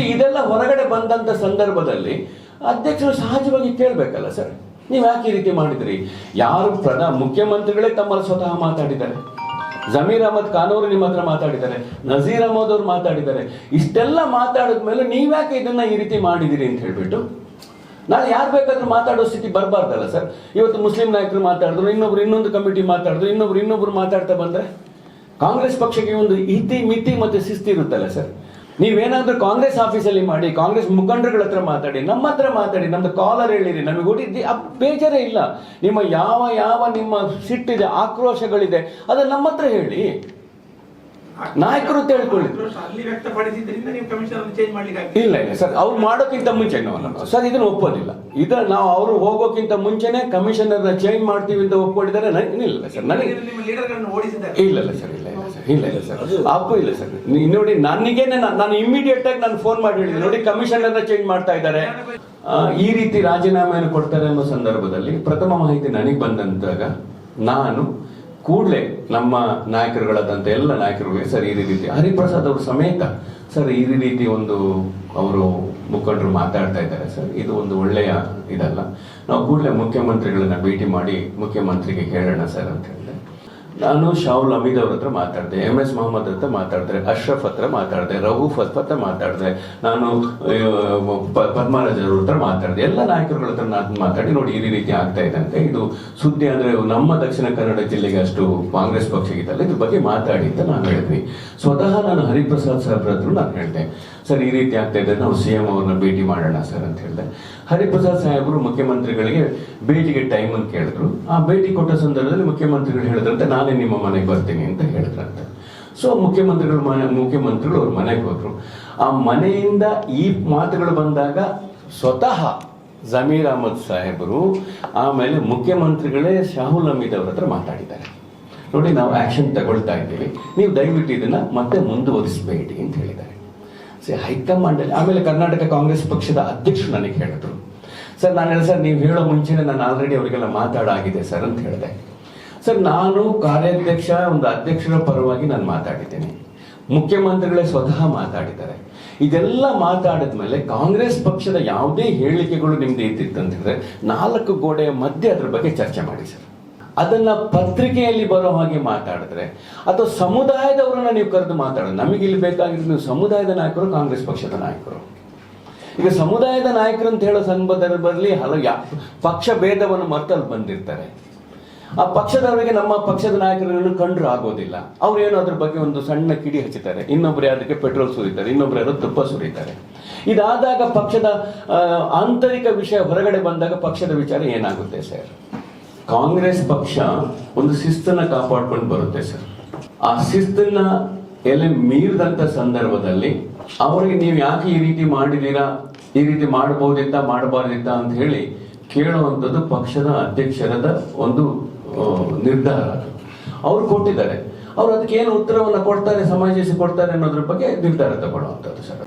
So ಇದೆಲ್ಲ ಹೊರಗಡೆ ಬಂದಂತ ಸಂದರ್ಭದಲ್ಲಿ ಅಧ್ಯಕ್ಷರು ಸಹಜವಾಗಿ ಕೇಳಬೇಕಲ್ಲ ಸರ್? ನೀವು ಯಾಕೆ ಈ ರೀತಿ ಮಾಡಿದ್ರಿ? ಯಾರು ಪ್ರಧಾನ ಮುಖ್ಯಮಂತ್ರಿಗಳೇ ತಮ್ಮ ಸ್ವತಃ ಮಾತಾಡಿದ್ದಾರೆ. ಜಮೀರ್ ಅಹಮದ್ ಖಾನ್ ಅವರು ನಿಮ್ಮ ಹತ್ರ ಮಾತಾಡಿದ್ದಾರೆ. ನಜೀರ್ ಅಹಮದ್ ಅವರು ಮಾತಾಡಿದ್ದಾರೆ. ಇಷ್ಟೆಲ್ಲ ಮಾತಾಡಿದ ಮೇಲೆ ನೀವ್ಯಾಕೆ ಇದನ್ನ ಈ ರೀತಿ ಮಾಡಿದಿರಿ ಅಂತ ಹೇಳ್ಬಿಟ್ಟು? ನಾಳೆ ಯಾರು ಬೇಕಾದ್ರೂ ಮಾತಾಡೋ ಸ್ಥಿತಿ ಬರಬಾರ್ದಲ್ಲ ಸರ್? ಇವತ್ತು ಮುಸ್ಲಿಂ ನಾಯಕರು ಮಾತಾಡಿದ್ರು, ಇನ್ನೊಬ್ರು ಇನ್ನೊಂದು ಕಮಿಟಿ ಮಾತಾಡಿದ್ರು, ಇನ್ನೊಬ್ರು ಇನ್ನೊಬ್ರು ಮಾತಾಡ್ತಾ ಬಂದ್ರೆ ಕಾಂಗ್ರೆಸ್ ಪಕ್ಷಕ್ಕೆ ಒಂದು ಇತಿ ಮಿತಿ ಮತ್ತೆ ಶಿಸ್ತಿ ಇರುತ್ತಲ್ಲ ಸರ್? ನೀವೇನಾದ್ರೂ ಕಾಂಗ್ರೆಸ್ ಆಫೀಸಲ್ಲಿ ಮಾಡಿ ಕಾಂಗ್ರೆಸ್ ಮುಖಂಡರುಗಳ ಹತ್ರ ಮಾತಾಡಿ ನಮ್ಮ ಹತ್ರ ಮಾತಾಡಿ ನಮ್ದು ಕಾಲರ್ ಹೇಳಿರಿ ನಮಗೆ ಹೊಡಿದ್ದಿ ಆ ಬೇಜಾರೇ ಇಲ್ಲ. ನಿಮ್ಮ ಯಾವ ಯಾವ ನಿಮ್ಮ ಸಿಟ್ಟಿದೆ ಆಕ್ರೋಶಗಳಿದೆ ಅದನ್ನ ನಮ್ಮ ಹತ್ರ ಹೇಳಿ. ನಾಯಕರು ತಿಳ್ಕೊಳ್ಳಿ. ಇಲ್ಲ ಇಲ್ಲ ಸರ್ ಅವ್ರು ಮಾಡೋಕ್ಕಿಂತ ಮುಂಚೆ ನಾವು ಸರ್ ಇದನ್ನ ಒಪ್ಪೋದಿಲ್ಲ. ಇದ ನಾವು ಅವರು ಹೋಗೋಕ್ಕಿಂತ ಮುಂಚೆನೆ ಕಮಿಷನರ್ ಚೇಂಜ್ ಮಾಡ್ತೀವಿ ಅಂತ ಒಪ್ಕೊಂಡಿದ್ದಾರೆ. ಇಲ್ಲ ಸರ್ ನನಗೆ ಇಲ್ಲ ಇಲ್ಲ ಸರ್ ಸರ್ ಇಲ್ಲ ಇಲ್ಲ ಸರ್. ಅಪ್ಪು ಇಲ್ಲ ಸರ್. ನೋಡಿ ನನಗೇನೆ ನಾ- ನಾನು ಇಮಿಡಿಯೇಟ್ ಆಗಿ ನಾನು ಫೋನ್ ಮಾಡಿ ಹೇಳಿದೆ. ನೋಡಿ ಕಮಿಷನ್ ಎಲ್ಲ ಚೇಂಜ್ ಮಾಡ್ತಾ ಇದ್ದಾರೆ. ಈ ರೀತಿ ರಾಜೀನಾಮೆಯನ್ನು ಕೊಡ್ತಾರೆ ಅನ್ನೋ ಸಂದರ್ಭದಲ್ಲಿ ಪ್ರಥಮ ಮಾಹಿತಿ ನನಗೆ ಬಂದಂತಾಗ ನಾನು ಕೂಡಲೇ ನಮ್ಮ ನಾಯಕರುಗಳಾದಂಥ ಎಲ್ಲ ನಾಯಕರುಗಳಿಗೆ ಸರ್, ಈ ರೀತಿ ಹರಿಪ್ರಸಾದ್ ಅವರು ಸಮೇತ ಸರ್, ಈ ರೀತಿ ಒಂದು ಅವರು ಮುಖಂಡರು ಮಾತಾಡ್ತಾ ಇದ್ದಾರೆ ಸರ್. ಇದು ಒಂದು ಒಳ್ಳೆಯ ಇದಲ್ಲ. ನಾವು ಕೂಡಲೇ ಮುಖ್ಯಮಂತ್ರಿಗಳನ್ನ ಭೇಟಿ ಮಾಡಿ ಮುಖ್ಯಮಂತ್ರಿಗೆ ಹೇಳೋಣ ಸರ್ ಅಂತ ಹೇಳಿದೆ. ನಾನು ಶಾಹುಲ್ ಅಮೀದ್ ಅವ್ರ ಹತ್ರ ಮಾತಾಡಿದೆ, ಎಂ ಎಸ್ ಮೊಹಮ್ಮದ್ ಹತ್ರ ಮಾತಾಡಿದೆ, ಅಶ್ರಫ್ ಹತ್ರ ಮಾತಾಡಿದೆ ರಘುಫ್ ಹತ್ರ ಮಾತಾಡಿದೆ, ನಾನು ಪದ್ಮರಾಜ್ ಅವ್ರ ಹತ್ರ ಮಾತಾಡಿದೆ. ಎಲ್ಲ ನಾಯಕರುಗಳ ಹತ್ರ ನಾನು ಮಾತಾಡಿ ನೋಡಿ ಈ ರೀತಿ ಆಗ್ತಾ ಇದೆ ಅಂತ ಇದು ಸುದ್ದಿ ಅಂದ್ರೆ ನಮ್ಮ ದಕ್ಷಿಣ ಕನ್ನಡ ಜಿಲ್ಲೆಗೆ ಅಷ್ಟು ಕಾಂಗ್ರೆಸ್ ಪಕ್ಷಕ್ಕಿದ್ದಲ್ಲ ಇದ್ರ ಬಗ್ಗೆ ಮಾತಾಡಿ ಅಂತ ನಾನು ಹೇಳಿದ್ವಿ. ಸ್ವತಃ ನಾನು ಹರಿಪ್ರಸಾದ್ ಸಾಹೇಬ್ರ ಹತ್ರ ನಾನು ಹೇಳಿದೆ. ಸರ್, ಈ ರೀತಿ ಆಗ್ತಾ ಇದೆ. ನಾವು ಸಿ ಎಂ ಅವ್ರನ್ನ ಭೇಟಿ ಮಾಡೋಣ ಸರ್ ಅಂತ ಹೇಳಿದೆ. ಹರಿಪ್ರಸಾದ್ ಸಾಹೇಬರು ಮುಖ್ಯಮಂತ್ರಿಗಳಿಗೆ ಭೇಟಿಗೆ ಟೈಮ್ ಅಂತ ಕೇಳಿದ್ರು ಆ ಭೇಟಿ ಕೊಟ್ಟ ಸಂದರ್ಭದಲ್ಲಿ ಮುಖ್ಯಮಂತ್ರಿಗಳು ಹೇಳಿದ್ರಂತೆ, ನಾನೇ ನಿಮ್ಮ ಮನೆಗೆ ಬರ್ತೀನಿ ಅಂತ ಹೇಳಿದ್ರಂತೆ. ಸೊ ಮುಖ್ಯಮಂತ್ರಿಗಳು ಮನೆ, ಮುಖ್ಯಮಂತ್ರಿಗಳು ಅವ್ರ ಮನೆಗೆ ಹೋದ್ರು. ಆ ಮನೆಯಿಂದ ಈ ಮಾತುಗಳು ಬಂದಾಗ ಸ್ವತಃ ಜಮೀರ್ ಅಹಮದ್ ಸಾಹೇಬರು ಆಮೇಲೆ ಮುಖ್ಯಮಂತ್ರಿಗಳೇ ಶಾಹುಲ್ ಹಮೀದ್ ಅವ್ರ ಹತ್ರ ಮಾತಾಡಿದ್ದಾರೆ. ನೋಡಿ, ನಾವು ಆಕ್ಷನ್ ತಗೊಳ್ತಾ ಇದ್ದೀವಿ. ನೀವು ದಯವಿಟ್ಟು ಇದನ್ನ ಮತ್ತೆ ಮುಂದುವರಿಸಬೇಡಿ ಅಂತ ಹೇಳಿದ್ದಾರೆ. ಸಿ, ಹೈಕಮಾಂಡಲ್ಲಿ ಆಮೇಲೆ ಕರ್ನಾಟಕ ಕಾಂಗ್ರೆಸ್ ಪಕ್ಷದ ಅಧ್ಯಕ್ಷರು ನನಗೆ ಹೇಳಿದ್ರು. ಸರ್ ನಾನು ಹೇಳಿ ಸರ್, ನೀವು ಹೇಳೋ ಮುಂಚೆನೆ ನಾನು ಆಲ್ರೆಡಿ ಅವರಿಗೆಲ್ಲ ಮಾತಾಡಾಗಿದೆ ಸರ್ ಅಂತ ಹೇಳಿದೆ. ಸರ್, ನಾನು ಕಾರ್ಯಾಧ್ಯಕ್ಷ, ಒಂದು ಅಧ್ಯಕ್ಷರ ಪರವಾಗಿ ನಾನು ಮಾತಾಡಿದ್ದೇನೆ. ಮುಖ್ಯಮಂತ್ರಿಗಳೇ ಸ್ವತಃ ಮಾತಾಡಿದ್ದಾರೆ. ಇದೆಲ್ಲ ಮಾತಾಡಿದ ಮೇಲೆ ಕಾಂಗ್ರೆಸ್ ಪಕ್ಷದ ಯಾವುದೇ ಹೇಳಿಕೆಗಳು ನಿಮ್ದು ಇದ್ದಿತ್ತು ಅಂತ ಹೇಳಿದ್ರೆ ನಾಲ್ಕು ಗೋಡೆಯ ಮಧ್ಯೆ ಅದ್ರ ಬಗ್ಗೆ ಚರ್ಚೆ ಮಾಡಿ ಸರ್. ಅದನ್ನ ಪತ್ರಿಕೆಯಲ್ಲಿ ಬರೋ ಹಾಗೆ ಮಾತಾಡಿದ್ರೆ, ಅಥವಾ ಸಮುದಾಯದವರನ್ನ ನೀವು ಕರೆದು ಮಾತಾಡೋದು ನಮಗೆ ಇಲ್ಲಿ ಬೇಕಾಗಿರೋದು ನೀವು ಸಮುದಾಯದ ನಾಯಕರು, ಕಾಂಗ್ರೆಸ್ ಪಕ್ಷದ ನಾಯಕರು. ಈಗ ಸಮುದಾಯದ ನಾಯಕರು ಅಂತ ಹೇಳೋ ಸಂದರ್ಭದಲ್ಲಿ ಹಲವು ಯಾ, ಪಕ್ಷ ಭೇದವನ್ನು ಮರ್ತಲ್ಲಿ ಬಂದಿರ್ತಾರೆ. ಆ ಪಕ್ಷದವರಿಗೆ ನಮ್ಮ ಪಕ್ಷದ ನಾಯಕರನ್ನು ಕಂಡ್ರು ಆಗೋದಿಲ್ಲ. ಅವ್ರು ಏನು ಅದ್ರ ಬಗ್ಗೆ ಒಂದು ಸಣ್ಣ ಕಿಡಿ ಹಚ್ಚುತ್ತಾರೆ ಇನ್ನೊಬ್ರು ಅದಕ್ಕೆ ಪೆಟ್ರೋಲ್ ಸುರಿತಾರೆ, ಇನ್ನೊಬ್ರು ಯಾರೋ ತುಪ್ಪ ಸುರಿತಾರೆ. ಇದಾದಾಗ ಪಕ್ಷದ ಆಂತರಿಕ ವಿಷಯ ಹೊರಗಡೆ ಬಂದಾಗ ಪಕ್ಷದ ವಿಚಾರ ಏನಾಗುತ್ತೆ ಸರ್? ಕಾಂಗ್ರೆಸ್ ಪಕ್ಷ ಒಂದು ಶಿಸ್ತನ್ನ ಕಾಪಾಡ್ಕೊಂಡು ಬರುತ್ತೆ ಸರ್. ಆ ಶಿಸ್ತನ್ನ ಎಲೆ ಮೀರಿದಂತ ಸಂದರ್ಭದಲ್ಲಿ ಅವರಿಗೆ ನೀವು ಯಾಕೆ ಈ ರೀತಿ ಮಾಡಿದೀರಾ ಈ ರೀತಿ ಮಾಡಬಹುದಿತ್ತ, ಮಾಡಬಾರ್ದಿತ್ತ ಅಂತ ಹೇಳಿ ಕೇಳುವಂಥದ್ದು ಪಕ್ಷದ ಅಧ್ಯಕ್ಷರದ ಒಂದು ನಿರ್ಧಾರ. ಅವ್ರು ಕೊಟ್ಟಿದ್ದಾರೆ. ಅವ್ರು ಅದಕ್ಕೆ ಏನು ಉತ್ತರವನ್ನು ಕೊಡ್ತಾರೆ ಸಮಾಜಕ್ಕೆ ಕೊಡ್ತಾರೆ ಅನ್ನೋದ್ರ ಬಗ್ಗೆ ನಿರ್ಧಾರ ತಗೊಳ್ಳುವಂಥದ್ದು ಸರ್.